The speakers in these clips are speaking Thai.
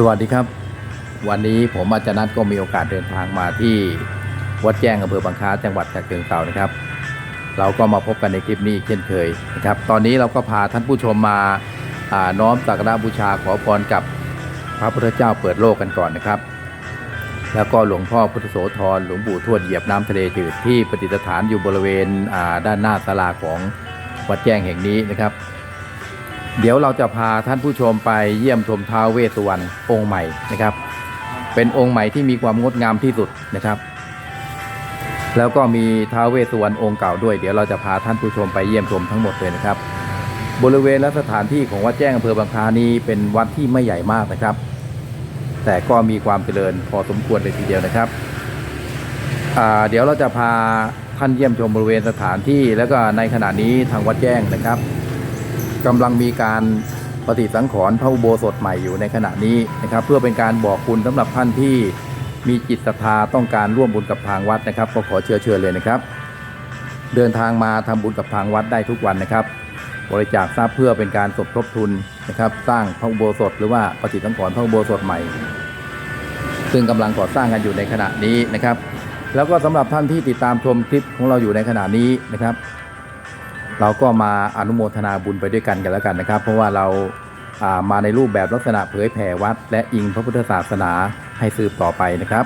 สวัสดีครับ วันนี้ผมอาจารย์นัทก็มีโอกาสเดินทางมาที่วัดแจ้งอำเภอบางคล้าจังหวัดฉะเชิงเทรานะครับ เราก็มาพบกันในคลิปนี้เช่นเคยนะครับ ตอนนี้เราก็พาท่านผู้ชมมาน้อมสักการะบูชาขอพรกับพระพุทธเจ้าเปิดโลกกันก่อนนะครับ แล้วก็หลวงพ่อพุทธโสธรหลวงปู่ทวดเหยียบน้ำทะเลจืดที่ประดิษฐานอยู่บริเวณด้านหน้าศาลาของวัดแจ้งแห่งนี้นะครับ เดี๋ยวเราจะพาท่านผู้ชมไปเยี่ยมชมท้าวเวสสุวรรณองค์ใหม่นะครับ เป็นองค์ใหม่ที่มีความงดงามที่สุดนะครับ แล้วก็มีท้าวเวสสุวรรณองค์เก่าด้วย เดี๋ยวเราจะพาท่านผู้ชมไปเยี่ยมชมทั้งหมดเลยนะครับ บริเวณและสถานที่ของวัดแจ้งอำเภอบางคลานี้เป็นวัดที่ไม่ใหญ่มากนะครับ แต่ก็มีความเจริญพอสมควรเลยทีเดียวนะครับเดี๋ยวเราจะพาท่านเยี่ยมชมบริเวณสถานที่ แล้วก็ในขณะนี้ทางวัดแจ้งนะครับ กำลังมีการปฏิสังขรณ์พระอุโบสถใหม่อยู่ในขณะนี้นะครับ เพื่อเป็นการบอกคุณสำหรับท่านที่มีจิตศรัทธาต้องการร่วมบุญกับทางวัดนะครับ ก็ขอเชิญเชิญเลยนะครับ เดินทางมาทำบุญกับทางวัดได้ทุกวันนะครับ บริจาคทรัพย์เพื่อเป็นการสมทบทุนนะครับ สร้างพระอุโบสถหรือว่าปฏิสังขรณ์พระอุโบสถใหม่ ซึ่งกำลังก่อสร้างกันอยู่ในขณะนี้นะครับ แล้วก็สำหรับท่านที่ติดตามชมคลิปของเราอยู่ในขณะนี้นะครับ เราก็มาอนุโมทนาบุญไปด้วยกันกันแล้วกันนะครับ เพราะว่าเรามาในรูปแบบลักษณะเผยแผ่วัด และอิงพระพุทธศาสนาให้สืบต่อไปนะครับ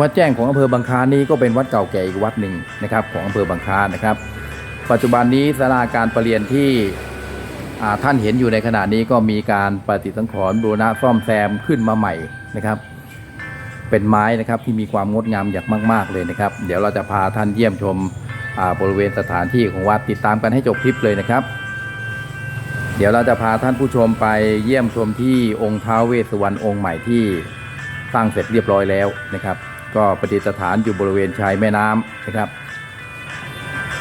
วัดแจ้งของอำเภอบางคล้านี้ก็เป็นวัดเก่าแก่อีกวัดหนึ่งนะครับ ของอำเภอบางคล้านะครับ ปัจจุบันนี้ศาลาการประเรียนที่ท่านเห็นอยู่ในขณะนี้ก็มีการปฏิสังขรณ์บูรณะซ่อมแซมขึ้นมาใหม่นะครับ เป็นไม้นะครับที่มีความงดงามอย่างมาก ๆเลยนะครับ เดี๋ยวเราจะพาท่านเยี่ยมชม บริเวณสถานที่ของวัดติดตามกันให้จบคลิปเลยนะครับ เดี๋ยวเราจะพาท่านผู้ชมไปเยี่ยมชมที่องค์ท้าวเวสสุวรรณองค์ใหม่ที่สร้างเสร็จเรียบร้อยแล้วนะครับ ก็ประดิษฐานอยู่บริเวณชายแม่น้ำนะครับ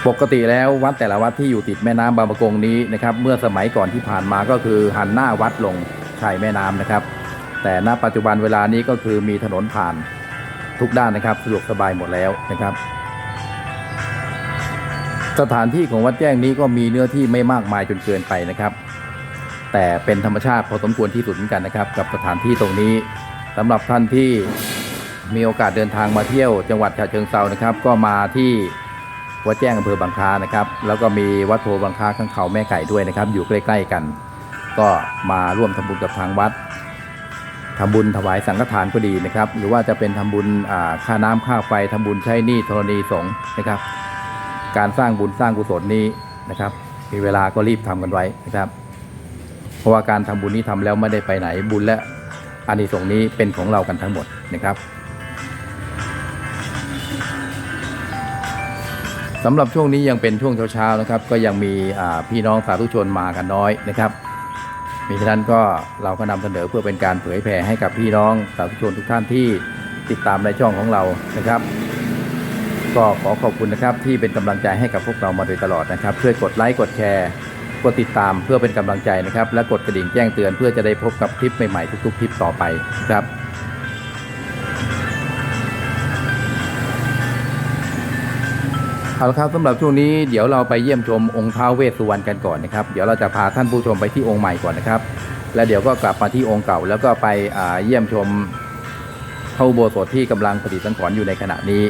ปกติแล้ววัดแต่ละวัดที่อยู่ติดแม่น้ำบางประกงนี้นะครับ เมื่อสมัยก่อนที่ผ่านมาก็คือหันหน้าวัดลงชายแม่น้ำนะครับ แต่ณปัจจุบันเวลานี้ก็คือมีถนนผ่านทุกด้านนะครับสะดวกสบายหมดแล้วนะครับ สถานที่ของวัดแจ้งนี้ก็มีเนื้อที่ไม่มากมายจนเกินไปนะครับ แต่เป็นธรรมชาติพอสมควรที่สุดเหมือนกันนะครับ กับสถานที่ตรงนี้สำหรับท่านที่มีโอกาสเดินทางมาเที่ยวจังหวัดฉะเชิงเซานะครับ ก็มาที่วัดแจ้งอำเภอบางคล้านะครับ แล้วก็มีวัดโพบางคล้าข้างเขาแม่ไก่ด้วยนะครับ อยู่ใกล้ ๆ กัน ก็มาร่วมทำบุญกับทางวัดทำบุญถวายสังฆทานก็ดีนะครับ หรือว่าจะเป็นทำบุญอาค่าน้ำค่าไฟทำบุญใช้หนี้ธรณีสงฆ์นะครับ การสร้างบุญสร้างกุศลนี้นะครับ มีเวลาก็รีบทำกันไว้นะครับ เพราะว่าการทำบุญนี้ทำแล้วไม่ได้ไปไหนบุญและอานิสงส์นี้เป็นของเรากันทั้งหมดนะครับสำหรับช่วงนี้ยังเป็นช่วงเช้าๆนะครับ ก็ยังมีพี่น้องสาธุชนมากันน้อยนะครับมิฉะนั้นก็เราก็นำเสนอเพื่อเป็นการเผยแผ่ให้กับพี่น้องสาธุชนทุกท่านที่ติดตามในช่องของเรานะครับ ก็ขอขอบคุณนะครับที่เป็นกำลังใจให้กับพวกเรามาโดยตลอดนะครับช่วยกดไลค์กดแชร์กดติดตามเพื่อเป็นกำลังใจนะครับ และกดกระดิ่งแจ้งเตือนเพื่อจะได้พบกับคลิปใหม่ๆทุกๆคลิปต่อไปนะครับเอาละครับสำหรับช่วงนี้เดี๋ยวเราไปเยี่ยมชมองค์ท้าวเวสสุวรรณกันก่อนนะครับ เดี๋ยวเราจะพาท่านผู้ชมไปที่องค์ใหม่ก่อนนะครับ แล้วเดี๋ยวก็กลับมาที่องค์เก่า แล้วก็ไปเยี่ยมชมพระอุโบสถที่กำลังปฏิสังขรณ์อยู่ในขณะนี้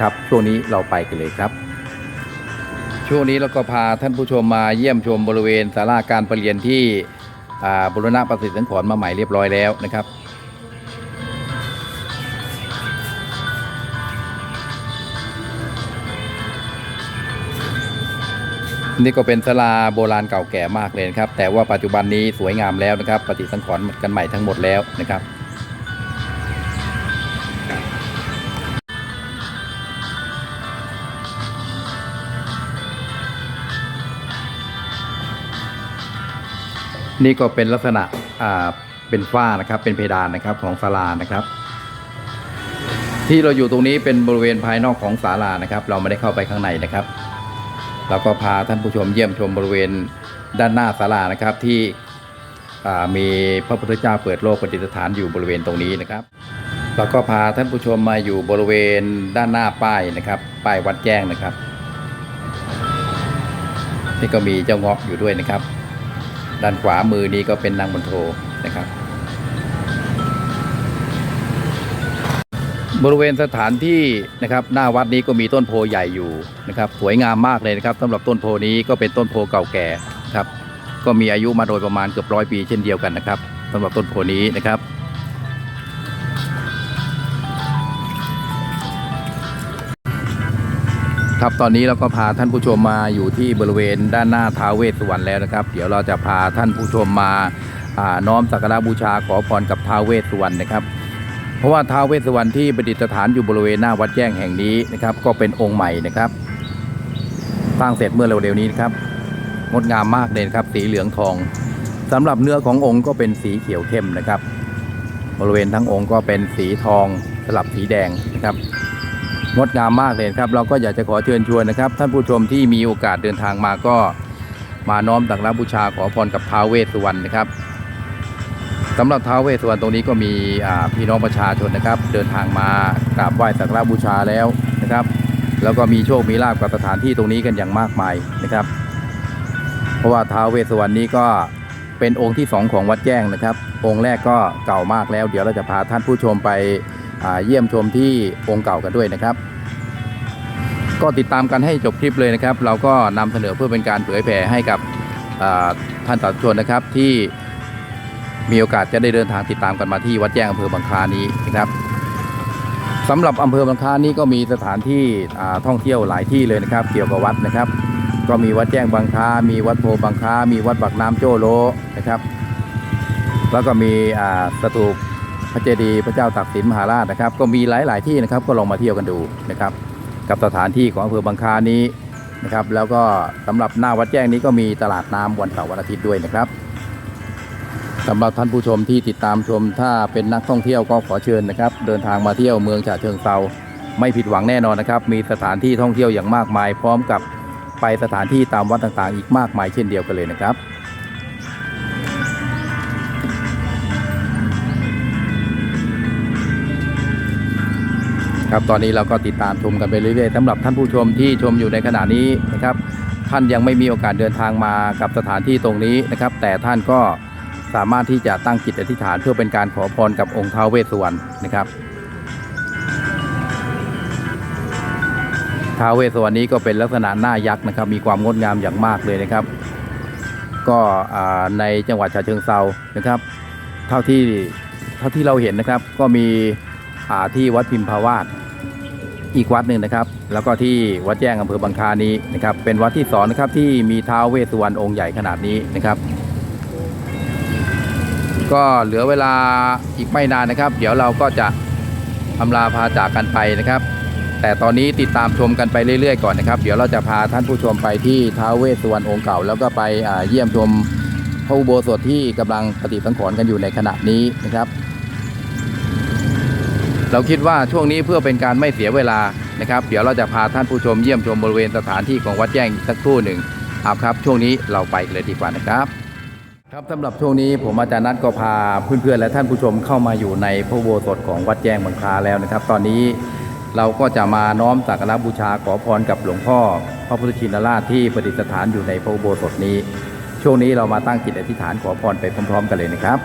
ครับ ช่วงนี้เราไปกันเลยครับ ช่วงนี้เราก็พาท่านผู้ชมมาเยี่ยมชมบริเวณศาลาการประเรียนที่อ่าบุรณะปฏิสังขรณ์มาใหม่เรียบร้อยแล้วนะครับนี่ก็เป็นศาลาโบราณเก่าแก่มากเลยนะครับ แต่ว่าปัจจุบันนี้สวยงามแล้วนะครับ ปฏิสังขรณ์กันใหม่ทั้งหมดแล้วนะครับ นี่ก็เป็นลักษณะเป็นฝ้านะครับเป็นเพดานนะครับของศาลานะครับ ที่เราอยู่ตรงนี้เป็นบริเวณภายนอกของศาลานะครับ เราไม่ได้เข้าไปข้างในนะครับเราก็พาท่านผู้ชมเยี่ยมชมบริเวณด้านหน้าศาลานะครับที่มีพระพุทธเจ้าเปิดโลกปฏิสถานอยู่บริเวณตรงนี้นะครับเราก็พาท่านผู้ชมมาอยู่บริเวณด้านหน้าป้ายนะครับ ป้ายวัดแจ้งนะครับนี่ก็มีเจ้าเงาะอยู่ด้วยนะครับ ด้านขวามือนี้ก็เป็นนางบนโทนะครับ บริเวณสถานที่นะครับหน้าวัดนี้ก็มีต้นโพใหญ่อยู่นะครับ สวยงามมากเลยนะครับสำหรับต้นโพนี้ก็เป็นต้นโพเก่าแก่ครับ ก็มีอายุมาโดยประมาณเกือบร้อยปีเช่นเดียวกันนะครับสำหรับต้นโพนี้นะครับ ครับตอนนี้เราก็พาท่านผู้ชมมาอยู่ที่บริเวณด้านหน้าท้าวเวสสุวรรณแล้วนะครับ เดี๋ยวเราจะพาท่านผู้ชมมาน้อมสักการะบูชาขอพรกับท้าวเวสสุวรรณนะครับ เพราะว่าท้าวเวสสุวรรณที่ประดิษฐานอยู่บริเวณหน้าวัดแจ้งแห่งนี้นะครับ ก็เป็นองค์ใหม่นะครับสร้างเสร็จเมื่อเร็วๆนี้นะครับงดงามมากเลยครับ สีเหลืองทองสำหรับเนื้อขององค์ก็เป็นสีเขียวเข้มนะครับ บริเวณทั้งองค์ก็เป็นสีทองสลับสีแดงนะครับ งดงามมากเลยครับ เราก็อยากจะขอเชิญชวนนะครับ ท่านผู้ชมที่มีโอกาสเดินทางมาก็มาน้อมตักรับบูชาขอพรกับท้าวเวสสุวรรณนะครับสำหรับท้าวเวสสุวรรณตรงนี้ก็มีพี่น้องประชาชนนะครับ เดินทางมากราบไหว้สักการะบูชาแล้วนะครับ แล้วก็มีโชคมีลาภกับสถานที่ตรงนี้กันอย่างมากมายนะครับ เพราะว่าท้าวเวสสุวรรณนี้ก็เป็นองค์ที่สองของวัดแจ้งนะครับ องค์แรกก็เก่ามากแล้ว เดี๋ยวเราจะพาท่านผู้ชมไป เยี่ยมชมที่องค์เก่ากันด้วยนะครับ ก็ติดตามกันให้จบคลิปเลยนะครับ เราก็นำเสนอเพื่อเป็นการเผยแผ่ให้กับท่านสาธุชนนะครับที่มีโอกาสจะได้เดินทางติดตามกันมาที่วัดแจ้งอำเภอบางคานี้นะครับสำหรับอำเภอบางคานี้ก็มีสถานที่ท่องเที่ยวหลายที่เลยนะครับ เกี่ยวกับวัดนะครับ ก็มีวัดแจ้งบางคา มีวัดโพบางคา มีวัดบักน้ำโจโลนะครับ แล้วก็มีสถูป พระเจดีย์พระเจ้าตากสินมหาราชนะครับ ก็มีหลาย ๆ ที่นะครับก็ลองมาเที่ยวกันดูนะครับ กับสถานที่ของอำเภอบางคานี้นะครับ แล้วก็สำหรับหน้าวัดแจ้งนี้ก็มีตลาดน้ำวันเสาร์วันอาทิตย์ด้วยนะครับสำหรับท่านผู้ชมที่ติดตามชมถ้าเป็นนักท่องเที่ยวก็ขอเชิญนะครับ เดินทางมาเที่ยวเมืองฉะเชิงเซาไม่ผิดหวังแน่นอนนะครับ มีสถานที่ท่องเที่ยวอย่างมากมาย พร้อมกับไปสถานที่ตามวัดต่างๆ อีกมากมายเช่นเดียวกันเลยนะครับ ครับตอนนี้เราก็ติดตามชมกันไปเรื่อยๆสำหรับท่านผู้ชมที่ชมอยู่ในขณะนี้นะครับ ท่านยังไม่มีโอกาสเดินทางมากับสถานที่ตรงนี้นะครับ แต่ท่านก็สามารถที่จะตั้งจิตอธิษฐานเพื่อเป็นการขอพรกับองค์ท้าวเวสสุวรรณนะครับท้าวเวสสุวรรณนี้ก็เป็นลักษณะหน้ายักษ์นะครับ มีความงดงามอย่างมากเลยนะครับ ก็ในจังหวัดฉะเชิงเซานะครับ เท่าที่เท่าที่เราเห็นนะครับ ก็มี ที่วัดพิมพาวาสอีกวัดหนึ่งนะครับ แล้วก็ที่วัดแจ้งอำเภอบางคานี้นะครับ เป็นวัดที่สองนะครับที่มีท้าวเวสสุวรรณองค์ใหญ่ขนาดนี้นะครับ ก็เหลือเวลาอีกไม่นานนะครับ เดี๋ยวเราก็จะอำลาพาจากกันไปนะครับ แต่ตอนนี้ติดตามชมกันไปเรื่อยๆก่อนนะครับ เดี๋ยวเราจะพาท่านผู้ชมไปที่ท้าวเวสสุวรรณองค์เก่า แล้วก็ไปเยี่ยมชมพระอุโบสถที่กำลังปฏิสังขรณ์กันอยู่ในขณะนี้นะครับ เราคิดว่าช่วงนี้เพื่อเป็นการไม่เสียเวลานะครับ เดี๋ยวเราจะพาท่านผู้ชมเยี่ยมชมบริเวณสถานที่ของวัดแจ้งสักครู่หนึ่งเอาครับ ช่วงนี้เราไปกันเลยดีกว่านะครับ ครับสำหรับช่วงนี้ผมอาจารย์นัทก็พาเพื่อนๆและท่านผู้ชมเข้ามาอยู่ในพระโบสถของวัดแจ้งบางคลาแล้วนะครับ ตอนนี้เราก็จะมาน้อมสักการะบูชาขอพรกับหลวงพ่อ พระพุทธชินราชที่ประดิษฐานอยู่ในพระโบสถนี้ ช่วงนี้เรามาตั้งจิตอธิษฐานขอพรไปพร้อมๆ กันเลยนะครับ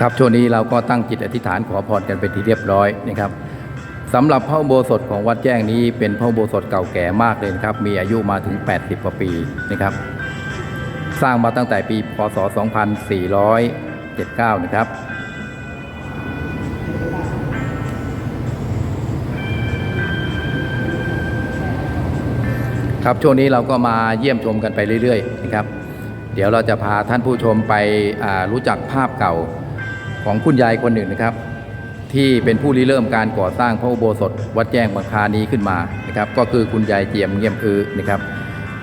ครับช่วงนี้เราก็ตั้งจิตอธิษฐานขอพรกันเป็นที่เรียบร้อยนะครับสำหรับพระอุโบสถของวัดแจ้งนี้เป็นพระอุโบสถเก่าแก่มากเลยครับ มีอายุมาถึง 80 กว่าปีนะครับ สร้างมาตั้งแต่ปีพศ 2479 นะครับครับช่วงนี้เราก็มาเยี่ยมชมกันไปเรื่อยๆนะครับ เดี๋ยวเราจะพาท่านผู้ชมไปรู้จักภาพเก่า ของคุณยายคนหนึ่งนะครับ ที่เป็นผู้ริเริ่มการก่อสร้างพระอุโบสถ วัดแจ้งบางคานี้ขึ้นมานะครับ ก็คือคุณยายเจียมเงียมอือนะครับ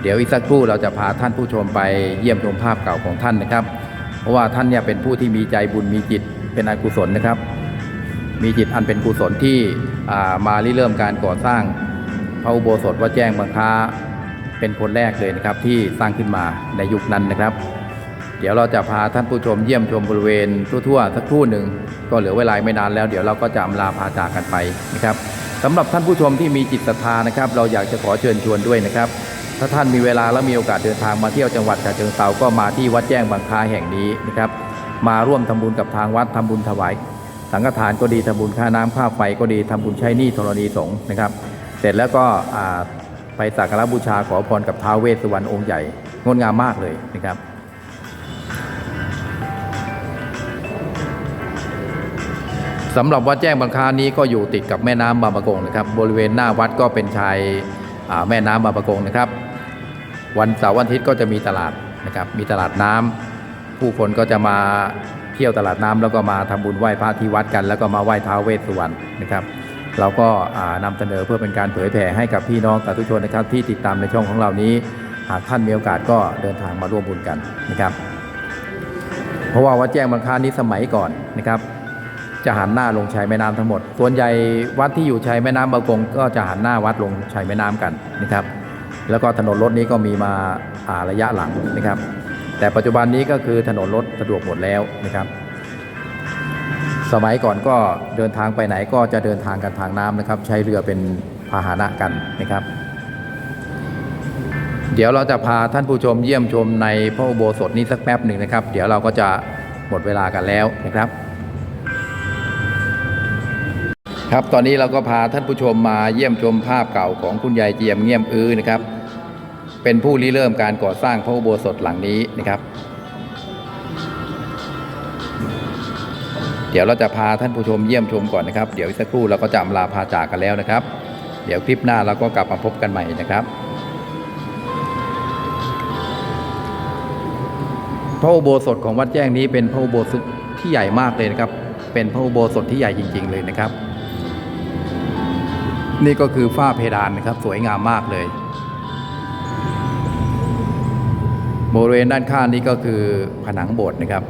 เดี๋ยวอีกสักครู่เราจะพาท่านผู้ชมไปเยี่ยมชมภาพเก่าของท่านนะครับ เพราะว่าท่านเนี่ยเป็นผู้ที่มีใจบุญมีจิตเป็นอกุศลนะครับ มีจิตอันเป็นกุศลที่มาริเริ่มการก่อสร้างพระอุโบสถวัดแจ้งบางคาเป็นคนแรกเลยนะครับที่สร้างขึ้นมาในยุคนั้นนะครับ ดี๋ยวดี๋ยวเราจะพาท่านผู้ชมเยี่ยมชมบริเวณทั่วๆสักครู่หนึ่งก็เหลือเวลาไม่นานแล้วเดี๋ยวเราก็จะอำลาพาจากกันไปนะครับสำหรับท่านผู้ชมที่มีจิตศรัทธานะครับ เราอยากจะขอเชิญชวนด้วยนะครับ ถ้าท่านมีเวลาและมีโอกาสเดินทางมาเที่ยวจังหวัดฉะเชิงเทราก็มาที่วัดแจ้งบางคาแห่งนี้นะครับ มาร่วมทำบุญกับทางวัดทำบุญถวายสังฆทานก็ดีทำบุญค่าน้ำค่าไฟก็ดีทำบุญใช้หนี้ธรณีสงฆ์นะครับ เสร็จแล้วก็ไปสักการะบูชาขอพรกับท้าวเวสสุวรรณองค์ใหญ่งดงามมากเลยนะครับ สำหรับวัดแจ้งบางคานี้ก็อยู่ติดกับแม่น้ำบางประกงนะครับ บริเวณหน้าวัดก็เป็นชายแม่น้ำบางประกงนะครับ วันเสาร์วันอาทิตย์ก็จะมีตลาดนะครับมีตลาดน้ำผู้คนก็จะมาเที่ยวตลาดน้ำแล้วก็มาทำบุญไหว้พระที่วัดกัน แล้วก็มาไหว้ท้าวเวสสุวรรณนะครับ เราก็อ่านำเสนอเพื่อเป็นการเผยแผ่ให้กับพี่น้องสาธุชนนะครับ ที่ติดตามในช่องของเรานี้ หากท่านมีโอกาสก็เดินทางมาร่วมบุญกันนะครับ เพราะว่าวัดแจ้งบางคานี้สมัยก่อนนะครับ จะหันหน้าลงชายแม่น้ำทั้งหมด ส่วนใหญ่วัดที่อยู่ชายแม่น้ำบางกงก็จะหันหน้าวัดลงชายแม่น้ำกันนะครับ แล้วก็ถนนรถนี้ก็มีมาาระยะหลังนะครับ แต่ปัจจุบันนี้ก็คือถนนรถสะดวกหมดแล้วนะครับ สมัยก่อนก็เดินทางไปไหนก็จะเดินทางกันทางน้ำนะครับ ใช้เรือเป็นพาหนะกันนะครับ เดี๋ยวเราจะพาท่านผู้ชมเยี่ยมชมในพระอุโบสถนี้สักแป๊บหนึ่งนะครับ เดี๋ยวเราก็จะหมดเวลากันแล้วนะครับ ครับตอนนี้เราก็พาท่านผู้ชมมาเยี่ยมชมภาพเก่าของคุณยายเจียมเงี่ยมอื้อนะครับ เป็นผู้ริเริ่มการก่อสร้างพระอุโบสถหลังนี้นะครับ เดี๋ยวเราจะพาท่านผู้ชมเยี่ยมชมก่อนนะครับ เดี๋ยวสักครู่เราก็จะอำลาพาจากกันแล้วนะครับ เดี๋ยวคลิปหน้าเราก็กลับมาพบกันใหม่นะครับ พระอุโบสถของวัดแจ้งนี้เป็นพระอุโบสถที่ใหญ่มากเลยนะครับ เป็นพระอุโบสถที่ใหญ่จริง ๆ เลยนะครับ นี่ก็คือฝ้าเพดานนะครับสวยงามมากเลยบริเวณด้านข้างนี้ก็คือผนังโบสถ์นะครับ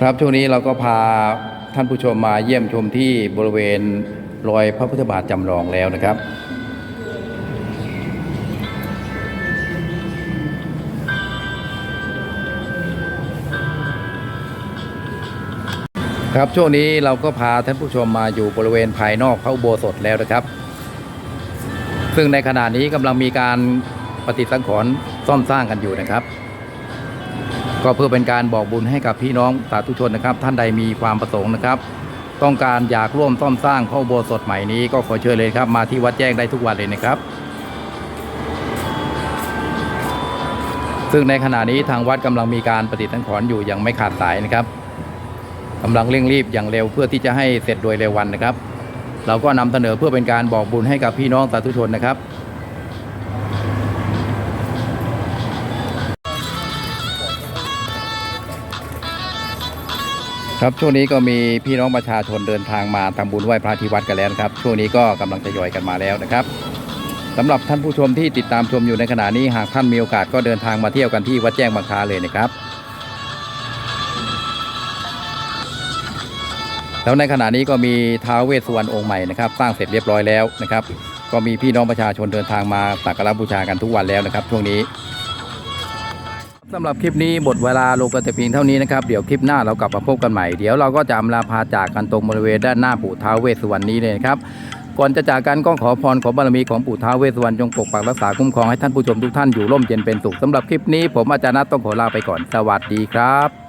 ครับช่วงนี้เราก็พาท่านผู้ชมมาเยี่ยมชมที่บริเวณรอยพระพุทธบาทจำลองแล้วนะครับ ครับช่วงนี้เราก็พาท่านผู้ชมมาอยู่บริเวณภายนอกพระอุโบสถแล้วนะครับ ซึ่งในขณะนี้กำลังมีการปฏิสังขรณ์ซ่อมสร้างกันอยู่นะครับ ก็เพื่อเป็นการบอกบุญให้กับพี่น้องสาธุชนนะครับ ท่านใดมีความประสงค์นะครับ ต้องการอยากร่วมซ่อมสร้างพระอุโบสถใหม่นี้ก็ขอเชิญเลยครับมาที่วัดแจ้งได้ทุกวันเลยนะครับ ซึ่งในขณะนี้ทางวัดกำลังมีการปฏิสังขรณ์อยู่อย่างไม่ขาดสายนะครับ กำลังเร่งรีบอย่างเร็วเพื่อที่จะให้เสร็จโดยเร็ววันนะครับ เราก็นำเสนอเพื่อเป็นการบอกบุญให้กับพี่น้องสาธุชนนะครับครับช่วงนี้ก็มีพี่น้องประชาชนเดินทางมาทำบุญไหว้พระที่วัดกันแล้วนครับ ช่วงนี้ก็กำลังทยอยกันมาแล้วนะครับสำหรับท่านผู้ชมที่ติดตามชมอยู่ในขณะนี้หากท่านมีโอกาสก็เดินทางมาเที่ยวกันที่วัดแจ้งบางคลาเลยนะครับ แล้วในขณะนี้ก็มีท้าวเวสสุวรรณองค์ใหม่นะครับสร้างเสร็จเรียบร้อยแล้วนะครับ ก็มีพี่น้องประชาชนเดินทางมาสักการะบูชากันทุกวันแล้วนะครับ ช่วงนี้สำหรับคลิปนี้หมดเวลาลงกันแต่เพียงเท่านี้นะครับเดี๋ยวคลิปหน้าเรากลับมาพบกันใหม่เดี๋ยวเราก็จะอำลาพาจากกันตรงบริเวณด้านหน้าปู่ท้าวเวสสุวรรณนี้เลยนะครับก่อนจะจากกันก็ขอพรขอบารมีของปู่ท้าวเวสสุวรรณจงปกปักรักษาคุ้มครองให้ท่านผู้ชมทุกท่านอยู่ร่มเย็นเป็นสุขสำหรับคลิปนี้ผมอาจารย์นัทต้องขอลาไปก่อนสวัสดีครับ